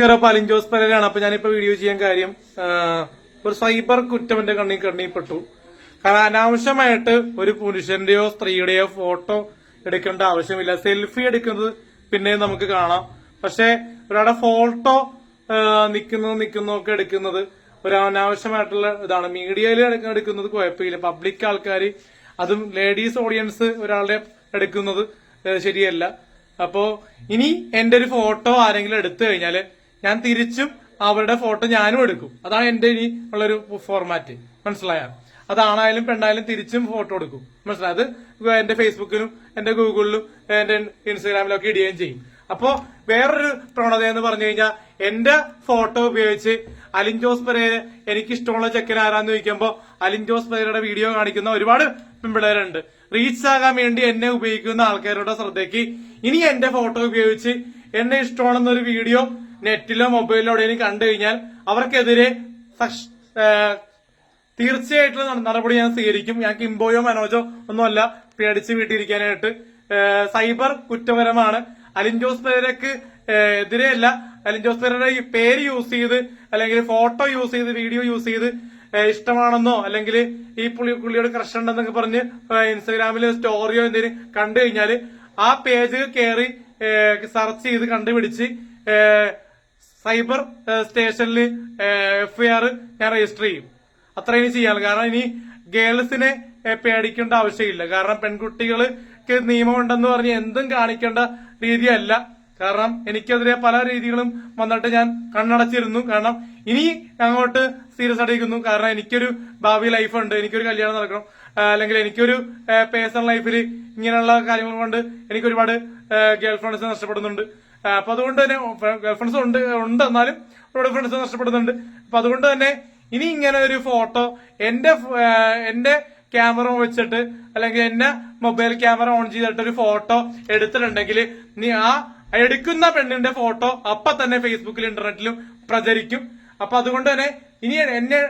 നമസ്കാരം അപ്പൊ അലിൻ ജോസ് പരേരാണ് അപ്പൊ ഞാനിപ്പോ വീഡിയോ ചെയ്യാൻ കാര്യം ഒരു സൈബർ കുറ്റം എന്റെ കണ്ണി കണ്ണിപ്പെട്ടു. കാരണം അനാവശ്യമായിട്ട് ഒരു പുരുഷന്റെയോ സ്ത്രീയുടെയോ ഫോട്ടോ എടുക്കേണ്ട ആവശ്യമില്ല. സെൽഫി എടുക്കുന്നത് പിന്നെ നമുക്ക് കാണാം. പക്ഷെ ഒരാളുടെ ഫോട്ടോ നിൽക്കുന്നതും നിൽക്കുന്നതൊക്കെ എടുക്കുന്നത് ഒരു അനാവശ്യമായിട്ടുള്ള ഇതാണ്. മീഡിയയിൽ എടുക്കുന്നത് കുഴപ്പമില്ല. പബ്ലിക് ആൾക്കാർ അതും ലേഡീസ് ഓഡിയൻസ് ഒരാളുടെ എടുക്കുന്നത് ശരിയല്ല. അപ്പോ ഇനി എന്റെ ഒരു ഫോട്ടോ ആരെങ്കിലും എടുത്തു കഴിഞ്ഞാൽ ഞാൻ തിരിച്ചും അവരുടെ ഫോട്ടോ ഞാനും എടുക്കും. അതാണ് എന്റെ ഇനി ഉള്ളൊരു ഫോർമാറ്റ് മനസ്സിലായ? അതാണായാലും പെണ്ണായാലും തിരിച്ചും ഫോട്ടോ എടുക്കും. മനസ്സിലായത് എന്റെ ഫേസ്ബുക്കിലും എന്റെ ഗൂഗിളിലും എന്റെ ഇൻസ്റ്റാഗ്രാമിലും ഒക്കെ ഇടുകയും ചെയ്യും. അപ്പോ വേറൊരു പ്രവണത എന്ന് പറഞ്ഞു കഴിഞ്ഞാൽ എന്റെ ഫോട്ടോ ഉപയോഗിച്ച് അലിൻ ജോസ് പെരേര എനിക്ക് ഇഷ്ടമുള്ള ചെക്കൻ ആരാന്ന് ചോദിക്കുമ്പോൾ അലിൻ ജോസ് പെരേരയുടെ വീഡിയോ കാണിക്കുന്ന ഒരുപാട് പെൺപിള്ളേരുണ്ട്. റീച്ച് ആകാൻ വേണ്ടി എന്നെ ഉപയോഗിക്കുന്ന ആൾക്കാരുടെ ശ്രദ്ധയ്ക്ക് ഇനി എന്റെ ഫോട്ടോ ഉപയോഗിച്ച് എന്നെ ഇഷ്ടമാണെന്നൊരു വീഡിയോ നെറ്റിലോ മൊബൈലിലോ എവിടെയെങ്കിലും കണ്ടു കഴിഞ്ഞാൽ അവർക്കെതിരെ തീർച്ചയായിട്ടും നടപടി ഞാൻ സ്വീകരിക്കും. ഞാൻ കിംബോയോ മനോജോ ഒന്നുമല്ല പേടിച്ച് വീട്ടിയിരിക്കാനായിട്ട് സൈബർ കുറ്റപരമാണ്. അലിൻ ജോസ് പേരക്ക് എതിരെയല്ല. അലിൻ ജോസ് പെരേര ഈ പേര് യൂസ് ചെയ്ത് അല്ലെങ്കിൽ ഫോട്ടോ യൂസ് ചെയ്ത് വീഡിയോ യൂസ് ചെയ്ത് ഇഷ്ടമാണെന്നോ അല്ലെങ്കിൽ ഈ പുള്ളി പുള്ളിയോട് ക്രഷ് ഉണ്ടെന്നൊക്കെ പറഞ്ഞ് ഇൻസ്റ്റഗ്രാമിൽ സ്റ്റോറിയോ എന്തെങ്കിലും കണ്ടു കഴിഞ്ഞാൽ ആ പേജ് കയറി സെർച്ച് ചെയ്ത് കണ്ടുപിടിച്ച് സൈബർ സ്റ്റേഷനിൽ എഫ് ഐ ആർ ഞാൻ രജിസ്റ്റർ ചെയ്യും. അത്രയും ചെയ്യാനുള്ളൂ കാരണം ഇനി ഗേൾസിനെ പേടിക്കേണ്ട ആവശ്യമില്ല. കാരണം പെൺകുട്ടികൾക്ക് നിയമമുണ്ടെന്ന് പറഞ്ഞ് എന്തും കാണിക്കേണ്ട രീതിയല്ല. കാരണം എനിക്കെതിരെ പല രീതികളും വന്നിട്ട് ഞാൻ കണ്ണടച്ചിരുന്നു. കാരണം ഇനി അങ്ങോട്ട് സീരിയസ് അടിക്കുന്നു കാരണം എനിക്കൊരു ഭാവി ലൈഫ് ഉണ്ട് എനിക്കൊരു കല്യാണം നടക്കണം. അല്ലെങ്കിൽ എനിക്കൊരു പേഴ്സണൽ ലൈഫിൽ ഇങ്ങനെയുള്ള കാര്യങ്ങൾ കൊണ്ട് എനിക്ക് ഒരുപാട് ഗേൾ ഫ്രണ്ട്സ് നഷ്ടപ്പെടുന്നുണ്ട് അപ്പൊ അതുകൊണ്ട് തന്നെ ഗേൾ ഫ്രണ്ട്സ് ഉണ്ട് ഉണ്ട് എന്നാലും ഒരുപാട് ഫ്രണ്ട്സ് നഷ്ടപ്പെടുന്നുണ്ട്. അപ്പൊ അതുകൊണ്ട് തന്നെ ഇനി ഇങ്ങനെ ഒരു ഫോട്ടോ എന്റെ എന്റെ ക്യാമറ വെച്ചിട്ട് അല്ലെങ്കിൽ എന്നെ മൊബൈൽ ക്യാമറ ഓൺ ചെയ്തിട്ട് ഒരു ഫോട്ടോ എടുത്തിട്ടുണ്ടെങ്കിൽ നീ ആ എടുക്കുന്ന പെണ്ണിന്റെ ഫോട്ടോ അപ്പൊ തന്നെ ഫേസ്ബുക്കിലും ഇന്റർനെറ്റിലും പ്രചരിക്കും. അപ്പൊ അതുകൊണ്ട് തന്നെ ഇനി എന്നെ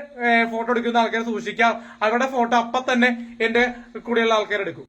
ഫോട്ടോ എടുക്കുന്ന ആൾക്കാരെ സൂക്ഷിക്കാം. അവരുടെ ഫോട്ടോ അപ്പൊ തന്നെ എന്റെ കൂടെയുള്ള ആൾക്കാരെടുക്കും